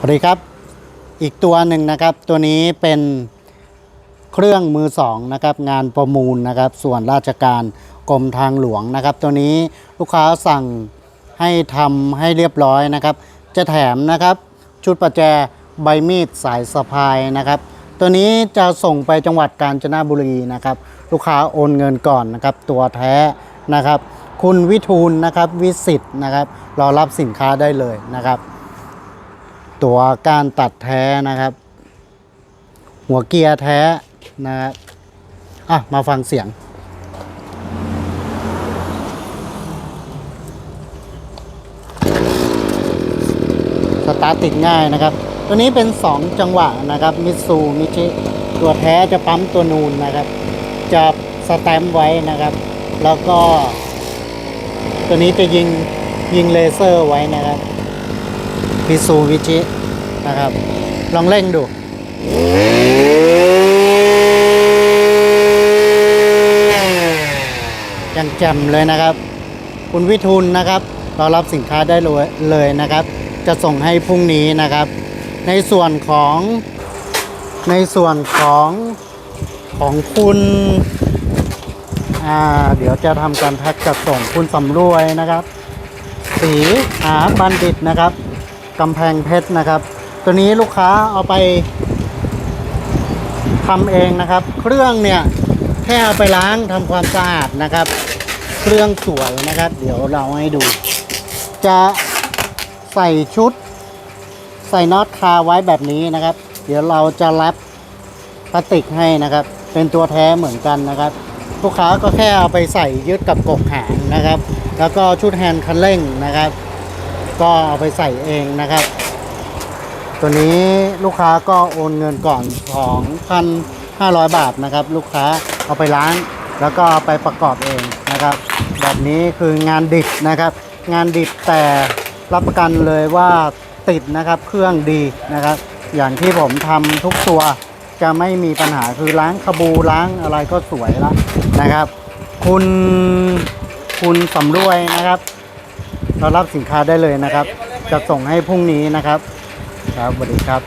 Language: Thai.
สวัสดีครับ อีกตัวหนึ่งนะครับ ตัวนี้เป็นเครื่องมือสองนะครับ งานประมูลนะครับ ส่วนราชการกรมทางหลวงนะครับ ตัวนี้ลูกค้าสั่งให้ทำให้เรียบร้อยนะครับ จะแถมนะครับ ชุดประแจใบมีดสายสะพายนะครับ ตัวนี้จะส่งไปจังหวัดกาญจนบุรีนะครับ ลูกค้าโอนเงินก่อนนะครับ ตัวแท้นะครับ คุณวิทูลนะครับ วิสิตนะครับรอรับสินค้าได้เลยนะครับ ตัวการตัดแท้นะครับ หัวเกียร์แท้นะครับอะ มาฟังเสียง สตาร์ทติดง่ายนะครับ ตัวนี้เป็น 2 จังหวะนะครับ มิซูมิชิ ตัวแท้จะปั๊มตัวนูนนะครับ จะสแตมป์ไว้นะครับ แล้วก็ ตัวนี้จะยิงยิงเลเซอร์ไว้นะครับ มิซูมิชินะครับ ลองเร่งดู ยังแจ่มเลยนะครับ คุณวิทูลนะครับรอรับสินค้าได้เลยเลยนะครับ จะส่งให้พรุ่งนี้นะครับ ในส่วนของในส่วนของของคุณอ่าเดี๋ยวจะทำการแพ็กจัดส่งคุณสำรวยนะครับ สีหาบัณฑิตนะครับ กำแพงเพชรนะครับ ตัวนี้ลูกค้าเอาไปทำเองนะครับ เครื่องเนี่ยแค่เอาไปล้างทำความสะอาดนะครับ เครื่องสวยนะครับ เดี๋ยวเราให้ดู จะใส่ชุด ใส่น็อตคาไว้แบบนี้นะครับ เดี๋ยวเราจะแรปพลาสติกให้นะครับ เป็นตัวแท้เหมือนกันนะครับลูกค้าก็แค่เอาไปใส่ยึดกับกกหางนะครับ แล้วก็ชุดแฮนด์คันเร่งนะครับ ก็เอาไปใส่เองนะครับ ตัวนี้ลูกค้าก็โอนเงินก่อน2,500บาทนะครับ ลูกค้าเอาไปล้าง แล้วก็ไปประกอบเองนะครับ แบบนี้คืองานดิบนะครับ งานดิบแต่รับประกันเลยว่าติดนะครับเครื่องดีนะครับ อย่างที่ผมทำทุกตัวจะไม่มีปัญหาคือล้างขบูล้างอะไรก็สวยแล้วนะครับ คุณคุณสำรวยนะครับ เรารับสินค้าได้เลยนะครับ จะส่งให้พรุ่งนี้นะครับ ครับสวัสดีครับ